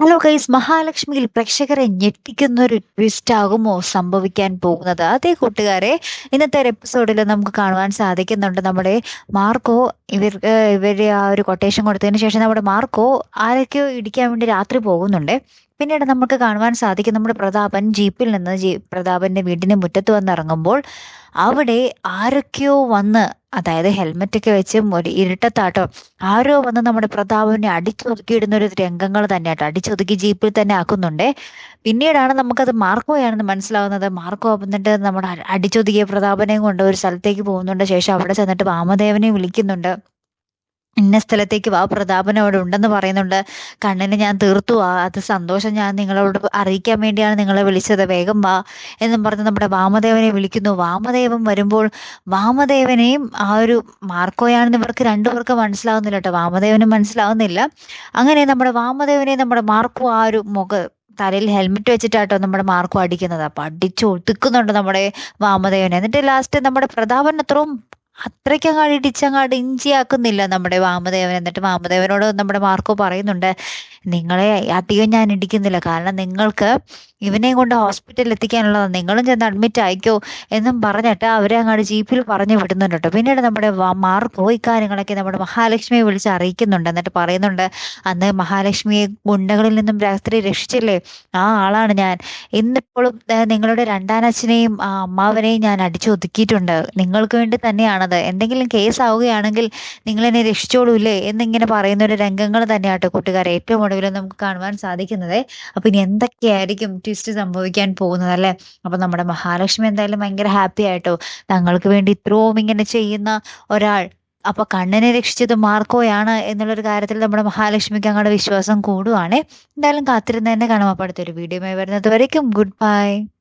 Hello guys മഹാലക്ഷ്മിയിൽ പ്രേക്ഷകരെ ഞെട്ടിക്കുന്ന ഒരു ട്വിസ്റ്റ് ആകുമോ സംഭവിക്കാൻ പോകുന്നത്? അതേ കൂട്ടുകാരെ ഇന്നത്തെ ഒരു എപ്പിസോഡിൽ നമുക്ക് കാണുവാൻ സാധിക്കുന്നുണ്ട് നമ്മുടെ മാർക്കോ. ഇവർ ഇവരുടെ ആ ഒരു കൊട്ടേഷൻ കൊടുത്തതിന് ശേഷം നമ്മുടെ മാർക്കോ ആരൊക്കെയോ ഇടിക്കാൻ വേണ്ടി രാത്രി പോകുന്നുണ്ട്. പിന്നീട് നമുക്ക് കാണുവാൻ സാധിക്കും നമ്മുടെ പ്രതാപൻ ജീപ്പിൽ നിന്ന് ജീ പ്രതാപന്റെ വീടിന്റെ മുറ്റത്ത് വന്നിറങ്ങുമ്പോൾ അവിടെ ആരൊക്കെയോ വന്ന് അതായത് ഹെൽമെറ്റ് ഒക്കെ വെച്ച് ഒരു ഇരുട്ടത്താട്ടോ. ആരോ വന്ന് നമ്മുടെ പ്രതാപനെ അടിച്ചൊതുക്കിയിടുന്ന ഒരു രംഗങ്ങൾ തന്നെയാട്ടോ. അടിച്ചൊതുക്കി ജീപ്പിൽ തന്നെ ആക്കുന്നുണ്ട്. പിന്നീടാണ് നമുക്കത് മാർക്കോയാണെന്ന് മനസ്സിലാവുന്നത്. മാർക്കോ വന്നിട്ട് നമ്മുടെ അടിച്ചൊതുക്കിയ പ്രതാപനെയും കൊണ്ട് ഒരു സ്ഥലത്തേക്ക് പോകുന്നുണ്ട്. ശേഷം അവിടെ ചെന്നിട്ട് വാമദേവനെ വിളിക്കുന്നുണ്ട്. ഇന്ന സ്ഥലത്തേക്ക് വാ പ്രതാപൻ അവിടെ ഉണ്ടെന്ന് പറയുന്നുണ്ട്. കണ്ണിന് ഞാൻ തീർത്തു ആ അത് സന്തോഷം. ഞാൻ നിങ്ങളോട് അറിയിക്കാൻ വേണ്ടിയാണ് നിങ്ങളെ വിളിച്ചത്. വേഗം വാ എന്നും പറഞ്ഞ് നമ്മുടെ വാമദേവനെ വിളിക്കുന്നു. വാമദേവൻ വരുമ്പോൾ വാമദേവനെയും ആ ഒരു മാർക്കോയാണെന്ന് ഇവർക്ക് രണ്ടുപേർക്ക് മനസ്സിലാവുന്നില്ല കേട്ടോ. വാമദേവനും മനസ്സിലാവുന്നില്ല. അങ്ങനെ നമ്മുടെ വാമദേവനെ നമ്മുടെ മാർക്കോ ആ ഒരു മുഖ തലയിൽ ഹെൽമെറ്റ് വെച്ചിട്ടാട്ടോ നമ്മുടെ മാർക്കോ അടിക്കുന്നത്. അപ്പൊ അടിച്ചു ഒതുക്കുന്നുണ്ട് നമ്മുടെ വാമദേവനെ. എന്നിട്ട് ലാസ്റ്റ് നമ്മുടെ പ്രതാപൻ അത്രയും അത്രയ്ക്കങ്ങാടി ഇടിച്ചങ്ങാടി ഇഞ്ചിയാക്കുന്നില്ല നമ്മുടെ വാമദേവൻ. എന്നിട്ട് വാമദേവനോട് നമ്മുടെ മാർക്കോ പറയുന്നുണ്ട് നിങ്ങളെ അധികം ഞാൻ ഇടിക്കുന്നില്ല. കാരണം നിങ്ങൾക്ക് ഇവനെയും കൊണ്ട് ഹോസ്പിറ്റലിൽ എത്തിക്കാനുള്ളതാണ് നിങ്ങളും ചെന്ന് അഡ്മിറ്റ് ആയിക്കോ എന്നും പറഞ്ഞിട്ട് അവരെ അങ്ങോട്ട് ജീപ്പിൽ പറഞ്ഞു വിടുന്നുണ്ട് കേട്ടോ. പിന്നീട് നമ്മുടെ മാർക്കോ ഇക്കാര്യങ്ങളൊക്കെ നമ്മുടെ മഹാലക്ഷ്മിയെ വിളിച്ച് അറിയിക്കുന്നുണ്ട്. എന്നിട്ട് പറയുന്നുണ്ട് അന്ന് മഹാലക്ഷ്മിയെ ഗുണ്ടകളിൽ നിന്നും രാത്രി രക്ഷിച്ചില്ലേ? ആ ആളാണ് ഞാൻ. ഇന്നിപ്പോഴും നിങ്ങളുടെ രണ്ടാനച്ഛനെയും അമ്മാവനെയും ഞാൻ അടിച്ചു ഒതുക്കിയിട്ടുണ്ട് നിങ്ങൾക്ക് വേണ്ടി തന്നെയാണത് എന്തെങ്കിലും കേസ് ആവുകയാണെങ്കിൽ നിങ്ങൾ എന്നെ രക്ഷിച്ചോളൂല്ലേ എന്നിങ്ങനെ പറയുന്ന ഒരു രംഗങ്ങൾ തന്നെയാട്ടോ കൂട്ടുകാരെ ഏറ്റവും ഒടുവിൽ നമുക്ക് കാണുവാൻ സാധിക്കുന്നത്. അപ്പൊ ഇനി എന്തൊക്കെയായിരിക്കും ട്വിസ്റ്റ് സംഭവിക്കാൻ പോകുന്നത് അല്ലെ? അപ്പൊ നമ്മുടെ മഹാലക്ഷ്മി എന്തായാലും ഭയങ്കര ഹാപ്പി ആയിട്ടോ? തങ്ങൾക്ക് വേണ്ടി ഇത്രയും ഇങ്ങനെ ചെയ്യുന്ന ഒരാൾ. അപ്പൊ കണ്ണനെ രക്ഷിച്ചത് മാർക്കോയാണ് എന്നുള്ളൊരു കാര്യത്തിൽ നമ്മുടെ മഹാലക്ഷ്മിക്ക് അങ്ങോട്ട് വിശ്വാസം കൂടുവാണ്. എന്തായാലും കാത്തിരുന്ന് തന്നെ കാണാം. അപ്പോഴത്തെ അടുത്തൊരു വീഡിയോ വരുന്നത് വരയ്ക്കും ഗുഡ് ബൈ